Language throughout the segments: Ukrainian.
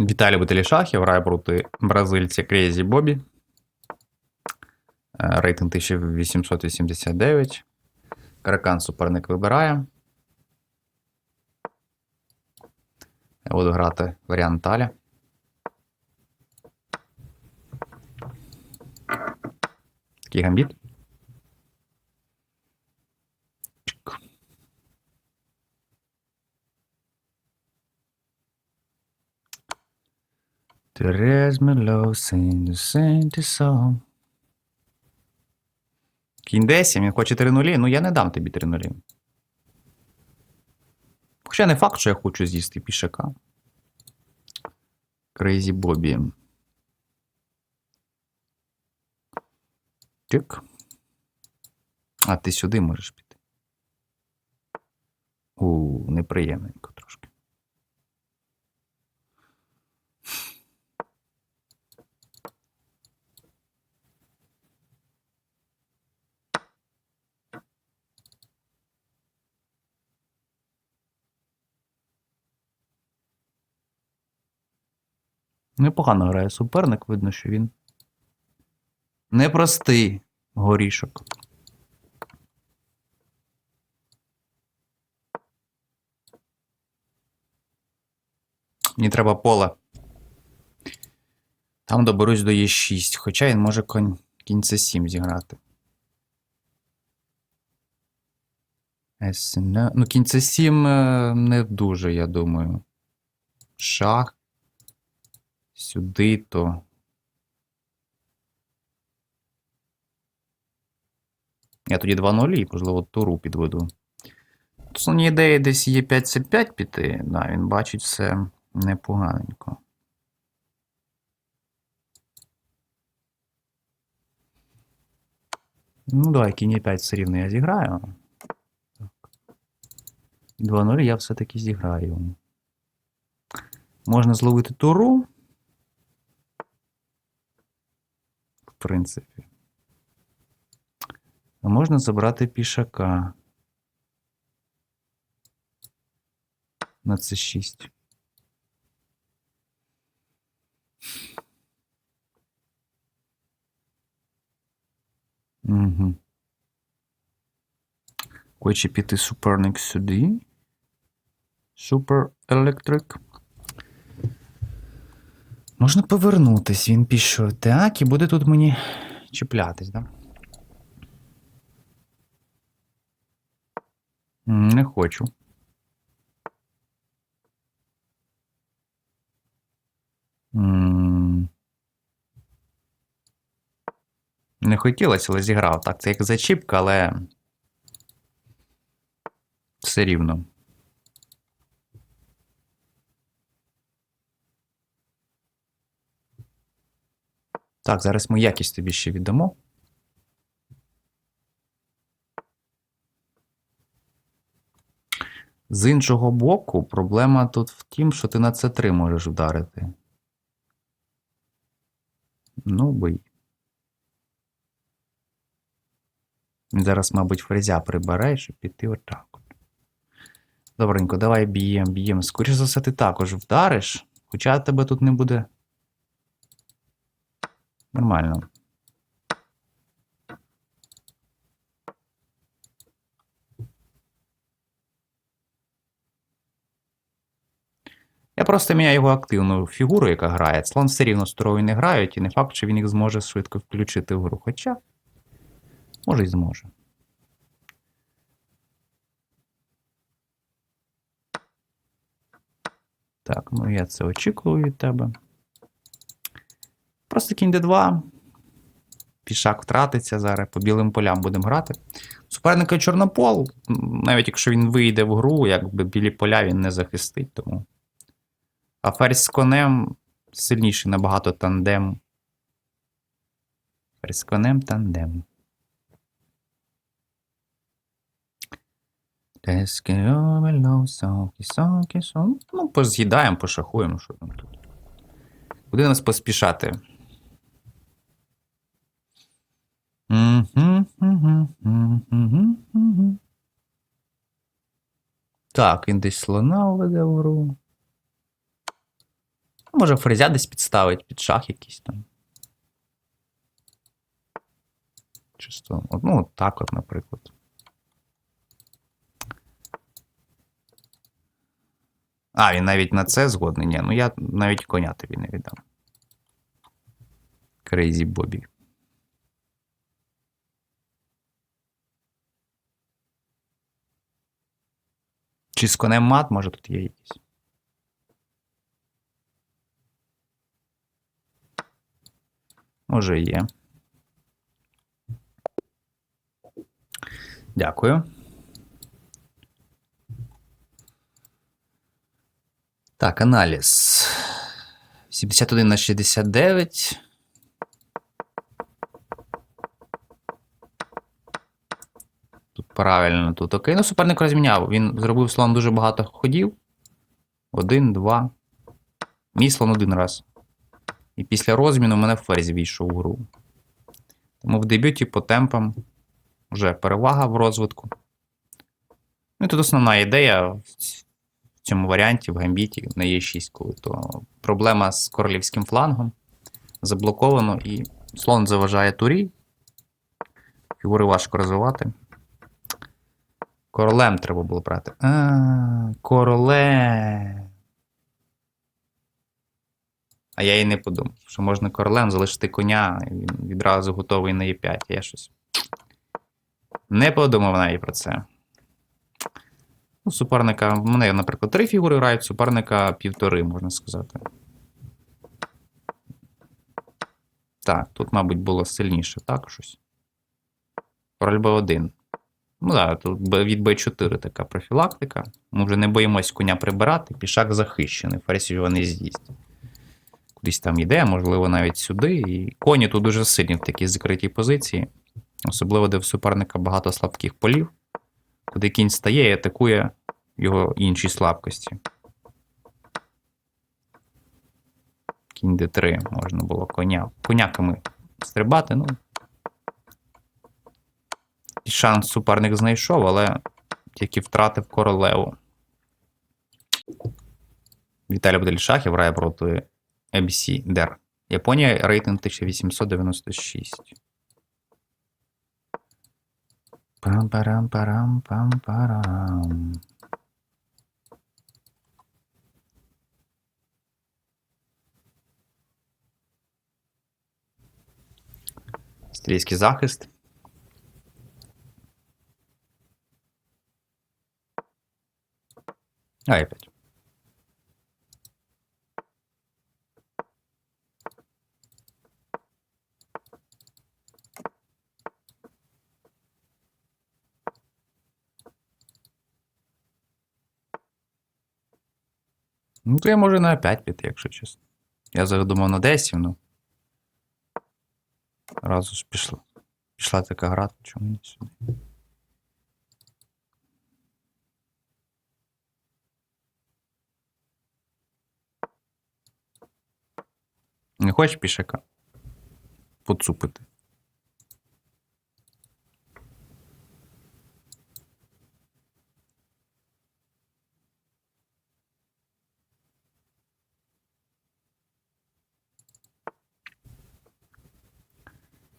Віталій любителі шахів грає проти бразильця Крейзі Бобі. Е, Рейтинг 1889. Каракан суперник вибирає. Я буду грати варіант Таля. Такий гамбіт. Терез Мело, Синду, Синти Сом. Кінь 10, він хоче 3 нулі. Ну я не дам тобі 3 нулі. Хоча не факт, що я хочу з'їсти пішака. Крейзі Бобі. Тик. А ти сюди можеш піти. У, неприємненько Непогано грає суперник, видно, що він непростий горішок. Мені треба поле. Там доберусь до Е6, хоча він може конь кінь С7 зіграти. С7. Ну, кінь С7 е, не дуже, я думаю. Шах. Сюди то. Я тоді 2-0 і, можливо, туру підведу. Основні ідеї десь є 5 c 5 піти. Да, він бачить все непоганенько. Ну, давай, кінь 5 все рівно я зіграю. Так. 2-0 я все-таки зіграю. Можна зловити туру. Принципі. А можна забрати пішака. На це 6. Угу. Хоче піти суперник сюди. Супер електрик. Можна повернутись, він пішов. Так, і буде тут мені чіплятись, так? Да? Не хочу. Не хотілося, але зіграв. Так, це як зачіпка, але. Все рівно. Так, зараз ми якість тобі ще віддамо. З іншого боку, проблема тут в тім, що ти на С3 можеш вдарити. Ну, бий. Зараз, мабуть, фрезя прибере, щоб піти отак. Добренько, давай б'ємо, б'ємо. Скоріше за все, ти також вдариш, хоча тебе тут не буде. Нормально. Я просто міняю його активну фігуру, яка грає. Слон все рівно строю не грають, і не факт, що він їх зможе швидко включити в гру. Хоча, може й зможе. Так, ну я це очікую від тебе. Просто кінь d2. Пішак втратиться зараз, по білим полям будемо грати. Суперника Чорнопол, навіть якщо він вийде в гру, якби білі поля він не захистить, тому. А ферзь з конем сильніший набагато тандем. Ферзь з конем тандем. Ну, поз'їдаємо, пошахуємо, що там тут. Куди нас поспішати? Так, він десь слона веде в гру. Може, ферзя десь підставить під шах якийсь там. Чисто, ну, от так от, наприклад. А, він навіть на це згодний. Ні, ну я навіть коня тобі не віддам. Крейзі Бобі. Чи з конем мат, може тут є якийсь? Може є. Дякую. Так, аналіз. 71 на 69. Правильно, тут окей. Ну, суперник розміняв. Він зробив слон дуже багато ходів. Один, два. Мій слон один раз. І після розміну в мене ферзь війшов у гру. Тому в дебюті по темпам вже перевага в розвитку. Ну і тут основна ідея в цьому варіанті, в гамбіті на Е6, коли то проблема з королівським флангом. Заблоковано і слон заважає турі. Фігури важко розвивати. Королем треба було брати. А, королем. А я і не подумав, що можна королем залишити коня, і він відразу готовий на Е5. Я щось. Не подумав навіть про це. Ну, суперника. В мене, наприклад, три фігури грають, суперника півтори, можна сказати. Так, тут, мабуть, було сильніше, так, щось. Король Б1. Ну так, тут від Б4 така профілактика. Ми вже не боїмось коня прибирати, пішак захищений, не з'їсть. Кудись там йде, можливо, навіть сюди. І коні тут дуже сильні в такій закритій позиції. Особливо, де в суперника багато слабких полів, куди кінь стає і атакує його інші слабкості. Кінь Д3 можна було коня. Коняками стрибати, ну. І шанс суперник знайшов, але тільки втратив королеву. Віталій Бдельшахів грає проти ABC Дер. Японія рейтинг 1896. Пам-парам-парам-пам-парам. Стрійський захист. А, опять. Ну, то я можу на 5 піти, якщо чесно. Я зараз думав на 10, ну. Разу ж пішла. Пішла така гра, чому не сюди? Не хочеш пішака? Поцупити.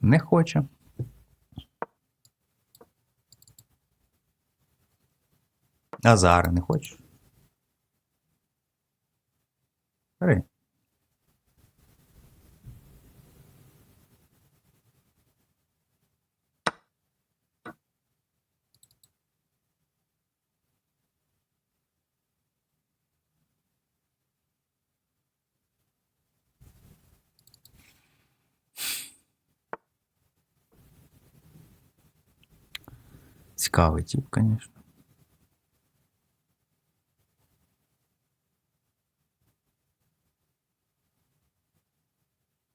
Не хоче. А зараз не хочеш? Бери. Цікавий тип, звісно.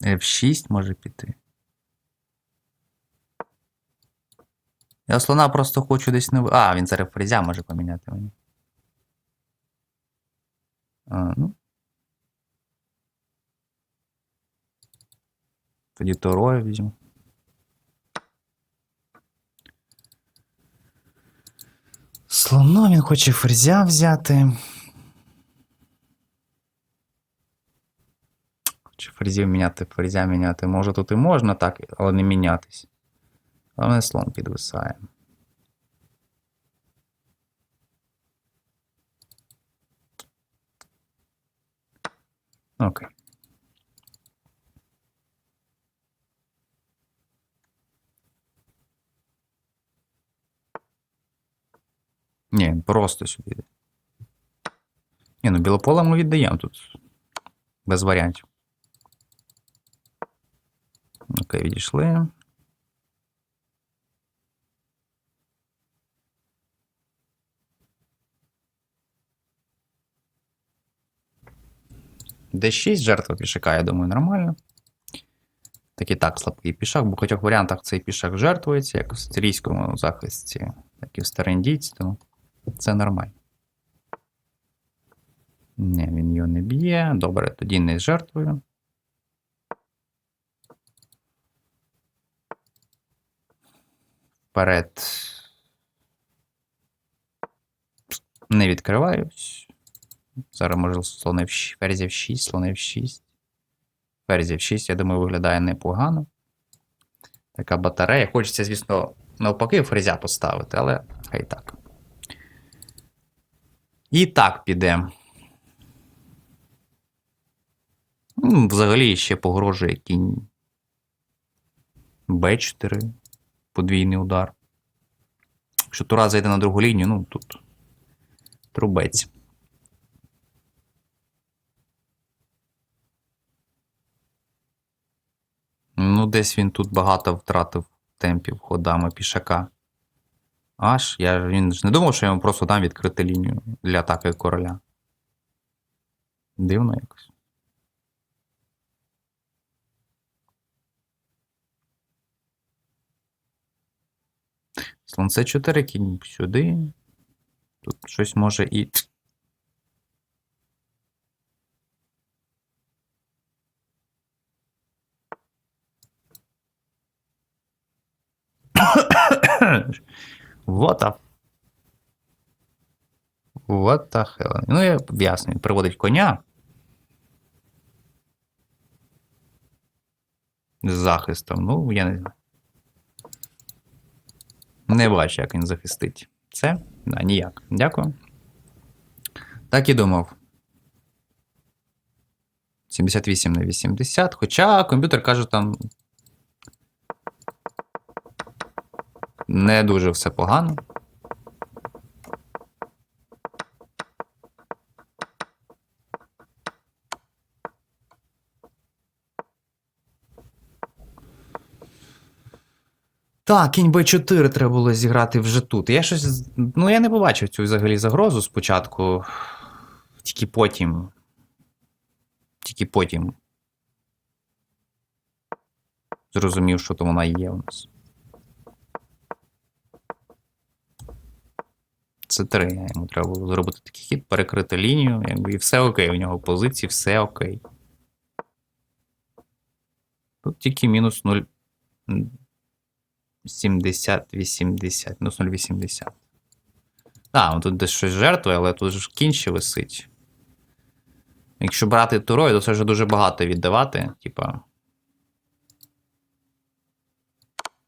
F6 може піти. Я слона просто хочу десь не. А, він зараз фрезя може поміняти мені. А, ну. Тоді Торою візьму. Слоно він хоче ферзя взяти. Чи ферзів міняти, ферзя міняти. Може тут і можна так, але не мінятись. Але слон підвисає. Окей. Ні, просто сюди. Ні, ну білополе ми віддаємо тут. Без варіантів. Окей, відійшли. Д6 жертва пішака, я думаю, нормально. Так і так слабкий пішак, бо в багатьох варіантах цей пішак жертвується, як в сирійському захисті, так і в старендійці, тому це нормально. Ні, він його не б'є. Добре, тоді не з жертвую. Вперед. Не відкриваюсь. Зараз може слонив ферзів 6, слонив 6. Ферзів 6, я думаю, виглядає непогано. Така батарея. Хочеться, звісно, навпаки ферзя поставити, але хай так. І так піде. Ну, Взагалі ще погрожує кінь Б4, подвійний удар. Якщо Тура зайде на другу лінію, ну тут трубець. Ну, десь він тут багато втратив темпів ходами пішака. Аж я він ж не думав, що я йому просто дам відкрити лінію для атаки короля. Дивно якось. Слон С4, кінь сюди. Тут щось може і. What the... What the hell? Ну, я ясно, приводить коня. З захистом. Ну, я не знаю. Не бачу, як він захистить. Це? Да, ніяк. Дякую. Так і думав. 78 на 80. Хоча комп'ютер каже там. Не дуже все погано. Так, кінь Б4 треба було зіграти вже тут. Я щось. Ну, я не побачив цю взагалі загрозу спочатку. Тільки потім. Тільки потім. Зрозумів, що то вона є у нас. Це 3. Йому треба було зробити такий хід, перекрити лінію, якби і все окей. У нього позиції, все окей. Тут тільки мінус 0. 70, 80, мінус 0,80. Так, тут десь щось жертвує, але тут ж кінь висить. Якщо брати турою, то це вже дуже багато віддавати. Типа.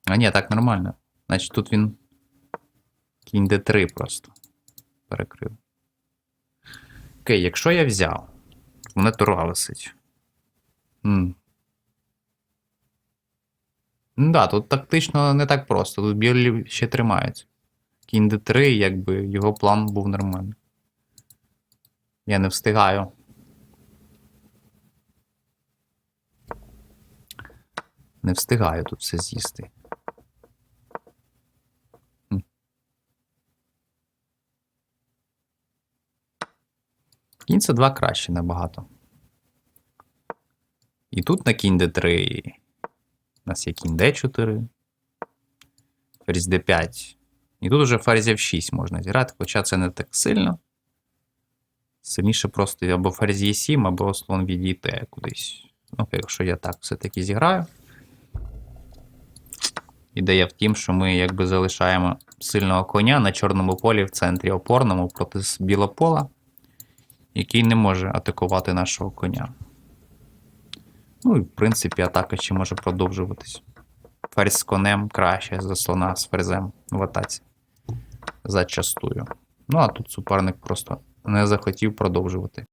А ні, так нормально. Значить, тут він. Кінь D3 просто. Перекрив. Окей, якщо я взяв. У мене тура висить. М. Ну да, тут тактично не так просто. Тут білі ще тримаються. Кінь D3, якби його план був нормальний. Я не встигаю. Не встигаю тут все з'їсти. Кінь це 2 краще набагато. І тут на кінь D3. У нас є кінь D4. Ферзь D5. І тут уже ферзь F6 можна зіграти, хоча це не так сильно. Сильніше просто або ферзь E7, або слон відійде кудись. Ну, якщо я так все-таки зіграю. Ідея в тім, що ми якби залишаємо сильного коня на чорному полі в центрі опорному проти білопола, який не може атакувати нашого коня. Ну і в принципі атака ще може продовжуватись. Ферзь з конем краще за слона з ферзем в атаці. Зачастую. Ну а тут суперник просто не захотів продовжувати.